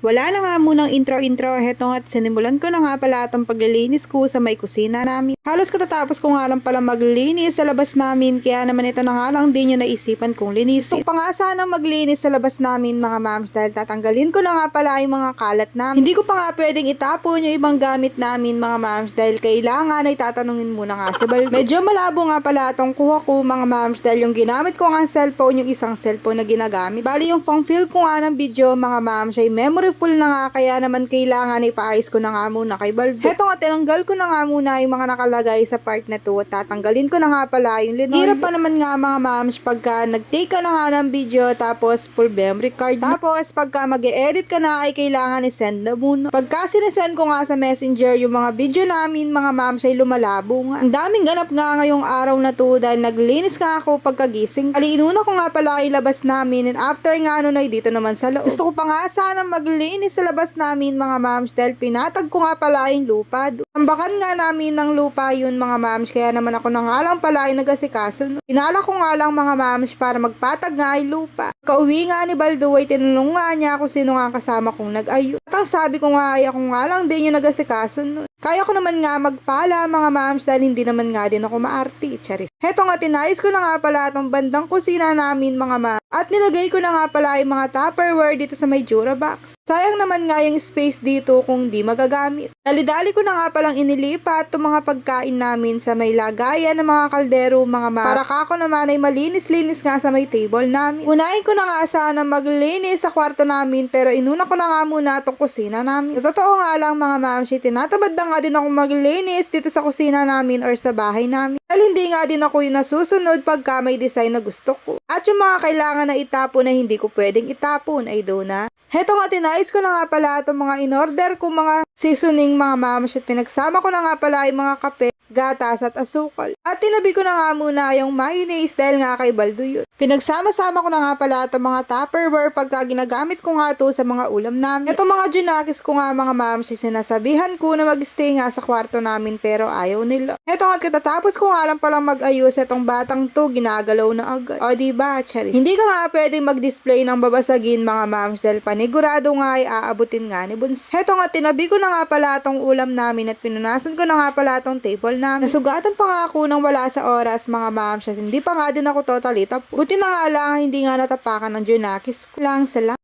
Wala na nga munang intro-intro, heto at sinimulan ko na nga pala itong paglilinis ko sa may kusina namin. Halos katatapos ko nga lang pala maglinis sa labas namin, kaya naman ito na nga lang din yung naisipan kong linisin. Gusto pa nga sana maglinis sa labas namin mga mams dahil tatanggalin ko na nga pala yung mga kalat namin. Hindi ko pa nga pwedeng itapon yung ibang gamit namin mga mams dahil kailangan ay tatanungin muna nga si Baldo. Medyo malabo nga pala itong kuha ko mga mams dahil yung ginamit ko nga cellphone, yung isang cellphone na ginagamit. Bali yung phone fill ko nga ng video mga mams ay memory full na nga kaya naman kailangan ipaayos ko na nga muna kay Baldo. Heto nga tinanggal ko na nga muna yung mga nakalagay sa part na to at tatanggalin ko na nga pala yung linol. Hirap pa naman nga mga mams pagka nag-take ka na nga ng video tapos full memory card. Tapos pagka mag edit ka na ay kailangan i-send na muna. Pagka sinesend ko nga sa messenger yung mga video namin mga mams ay lumalabo nga. Ang daming ganap nga ngayong araw na to dahil naglinis nga ako pagkagising. Ali inuna ko nga pala ilabas namin and after nga nun ay dito naman sa loob. Gusto ko pa nga sana maglinis sa labas namin mga mams dahil pinatag ko nga pala yung lupa. Tambakan nga namin ng lupa yun mga mams kaya naman ako na nga lang pala ay nagasikaso. Inala ko nga lang mga mams para magpatag nga yung lupa. Kauwi nga ni Baldo ay tinanong nga niya kung sino nga kasama kong nag-ayo. At ang sabi ko nga ay ako nga lang din yung nagasikaso. Kaya ko naman nga magpala mga mams dahil hindi naman nga din ako maarti. Charis. Heto nga tinayos ko na nga pala itong bandang kusina namin mga mams. At nilagay ko na nga pala yung mga tupperware dito sa may Jura box. Sayang naman nga yung space dito kung di magagamit. Dali-dali ko na nga palang inilipat itong mga pagkain namin sa may lagayan ng mga kaldero mga mams. Para kako naman ay malinis-linis nga sa may table namin. Unahin ko na nga sana maglinis sa kwarto namin pero inuna ko na nga muna itong kusina namin. Sa totoo nga lang mga mams, tinatabad na nga din ako maglinis dito sa kusina namin or sa bahay namin. Dahil hindi nga din ako yung nasusunod pagka may design na gusto ko. At yung mga kailangan na itapon na hindi ko pwedeng itapon ay doon na. Heto nga, tinayos ko na nga pala itong mga in-order ko mga seasoning mga mams at pinagsama ko na nga pala yung mga kape, gatas at asukal. At tinabi ko na nga muna yung mayonnaise dahil nga kay Baldo yun. Pinagsama-sama ko na nga pala itong mga tupperware pagka ginagamit ko nga to sa mga ulam namin. Itong mga junakis ko nga mga mams, sinasabihan ko na mag-stay nga sa kwarto namin pero ayaw nila. Heto nga, katatapos ko nga lang palang mag-ayos itong batang to, ginagalaw na agad. O diba, Charis? Hindi ka nga pwedeng mag-display ng babasagin mga mams dahil panigurado nga ay aabutin nga ni Bunso. Heto nga, tinabi ko na nga pala itong ulam namin at pinunasan ko na nga pala itong table namin. Nasugatan pa nga ako nang wala sa oras mga mams at hindi pa nga din ako totally tapos. Buti na nga lang hindi nga natapakan ng Junakis ko lang sa